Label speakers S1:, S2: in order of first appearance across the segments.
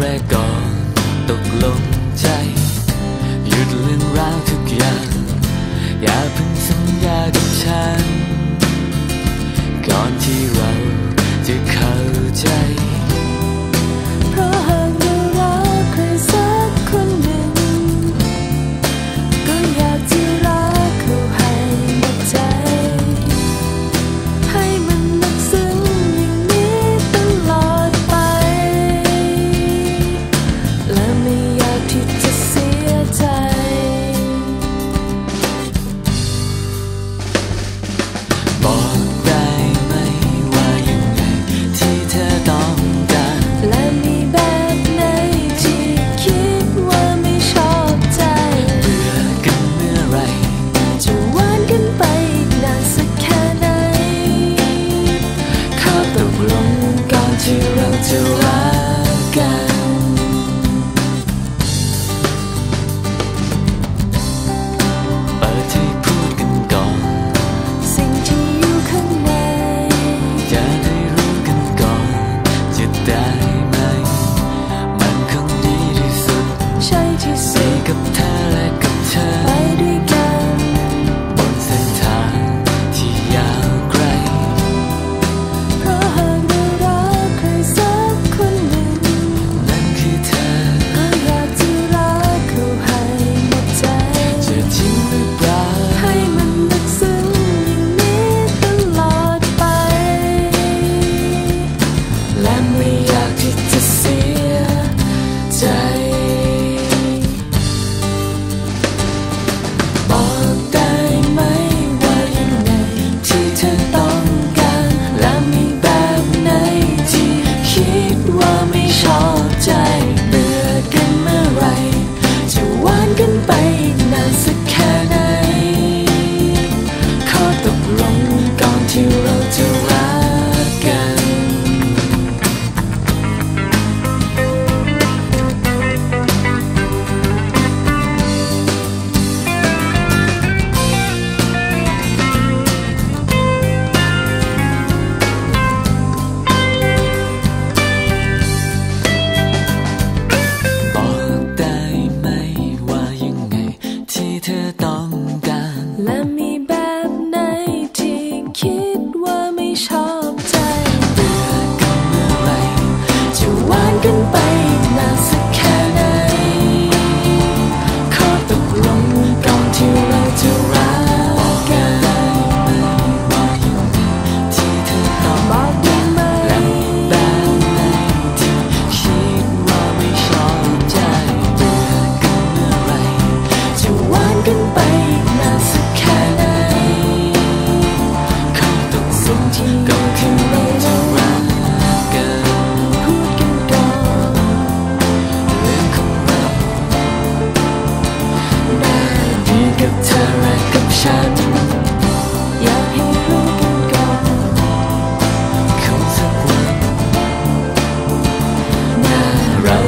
S1: แร
S2: ก
S1: ก่อน
S2: ตกลง
S1: ใจ
S2: หยุดเรื่องราวทุกอย่าง อย่าเพิ่งสัญญากับฉัน
S1: ก่อน
S2: ที่ to 却等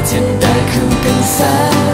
S2: Tonight, who can say?